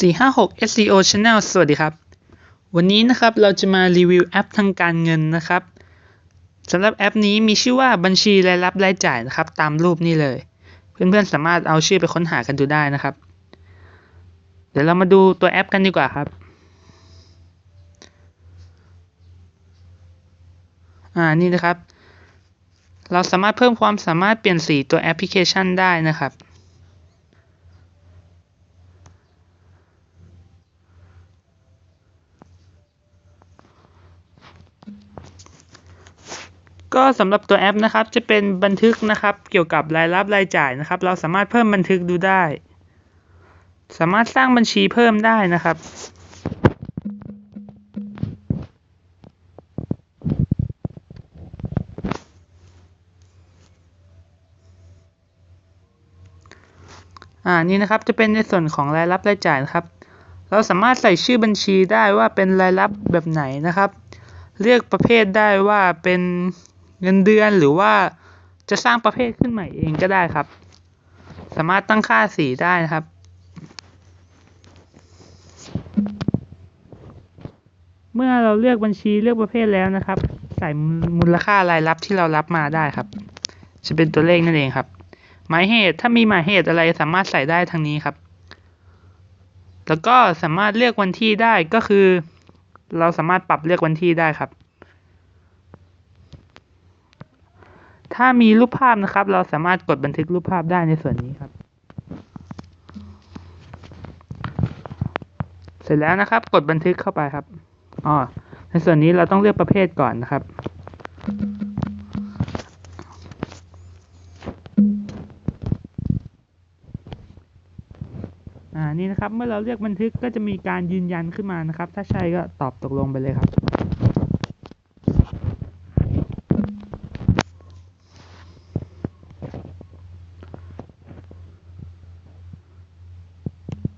456 SEO Channel สวัสดีครับ วันนี้นะครับเราจะมารีวิวแอปทางการเงินนะครับสำหรับแอปนี้มีชื่อว่าบัญชีรายรับรายจ่ายนะครับ ตามรูปนี้เลย เพื่อนๆสามารถเอาชื่อไปค้นหากันดูได้นะครับ เดี๋ยวเรามาดูตัวแอปกันดีกว่าครับอ่านี่นะครับ เราสามารถเพิ่มความสามารถเปลี่ยนสีตัวแอปพลิเคชันได้นะครับ ก็สำหรับตัวแอปนะครับจะเป็นบันทึกนะครับเกี่ยวกับรายรับรายจ่ายนะครับ เราสามารถเพิ่มบันทึกดูได้ สามารถสร้างบัญชีเพิ่มได้นะครับ อ่านี่นะครับจะเป็นในส่วนของรายรับรายจ่ายนะครับ เราสามารถใส่ชื่อบัญชีได้ว่าเป็นรายรับแบบไหนนะครับ เลือกประเภทได้ว่าเป็น เงินเดือนหรือว่าจะสร้างประเภทขึ้นใหม่เองก็ได้ครับ สามารถตั้งค่าสีได้นะครับ เมื่อเราเลือกบัญชีเลือกประเภทแล้วนะครับ ใส่มูลค่ารายรับที่เรารับมาได้ครับ จะเป็นตัวเลขนั่นเองครับ หมายเหตุถ้ามีหมายเหตุอะไรสามารถใส่ได้ทางนี้ครับ แล้วก็สามารถเลือกวันที่ได้ก็คือ เราสามารถปรับเลือกวันที่ได้ครับ ถ้ามีรูปภาพนะครับ เราสามารถกดบันทึกรูปภาพได้ในส่วนนี้ครับ เสร็จแล้วนะครับ กดบันทึกเข้าไปครับอ๋อในส่วนนี้เราต้องเลือกประเภทก่อนนะครับ อ่า นี่นะครับ เมื่อเราเลือกบันทึกก็จะมีการยืนยันขึ้นมานะครับ ถ้าใช่ก็ตอบตกลงไปเลยครับ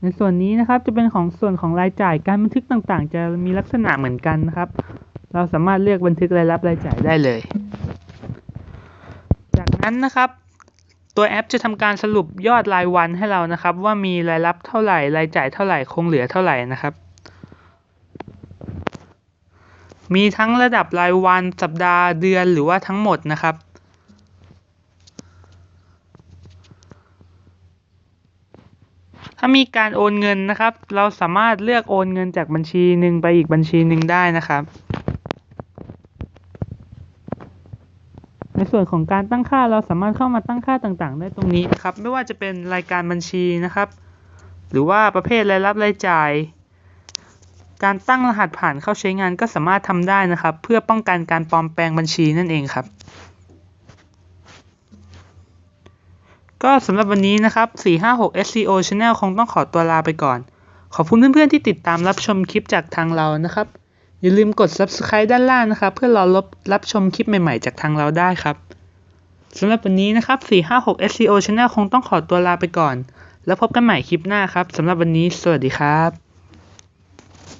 ในส่วนนี้นะครับจะเป็นของส่วนของรายจ่ายการบันทึกต่างๆ จะมีลักษณะเหมือนกันนะครับ เราสามารถเลือกบันทึกรายรับรายจ่ายได้เลย จากนั้นนะครับ ตัวแอปจะทำการสรุปยอดรายวันให้เรานะครับ ว่ามีรายรับเท่าไหร่รายจ่ายเท่าไหร่คงเหลือเท่าไหร่นะครับ มีทั้งระดับรายวันสัปดาห์เดือนหรือว่าทั้งหมดนะครับ ถ้ามีการโอนเงินนะครับ เราสามารถเลือกโอนเงินจากบัญชีหนึ่งไปอีกบัญชีหนึ่งได้นะครับ ในส่วนของการตั้งค่าเราสามารถเข้ามาตั้งค่าต่างๆ ได้ตรงนี้นะครับ ไม่ว่าจะเป็นรายการบัญชีนะครับ หรือว่าประเภทรายรับรายจ่าย การตั้งรหัสผ่านเข้าใช้งานก็สามารถทำได้นะครับ เพื่อป้องกันการปลอมแปลงบัญชีนั่นเองครับ ก็สำหรับวันนี้นะครับ 456 SEO Channel คงต้องขอตัวลาไปก่อน ขอบคุณเพื่อนๆที่ติดตามรับชมคลิปจากทางเรานะครับ อย่าลืมกด subscribe ด้านล่างนะครับ เพื่อรอรับรับชมคลิปใหม่ๆ จากทางเราได้ครับสำหรับวันนี้นะครับ 456 SEO Channel คงต้องขอตัวลาไปก่อน แล้วพบกันใหม่คลิปหน้าครับสำหรับวันนี้ สวัสดีครับ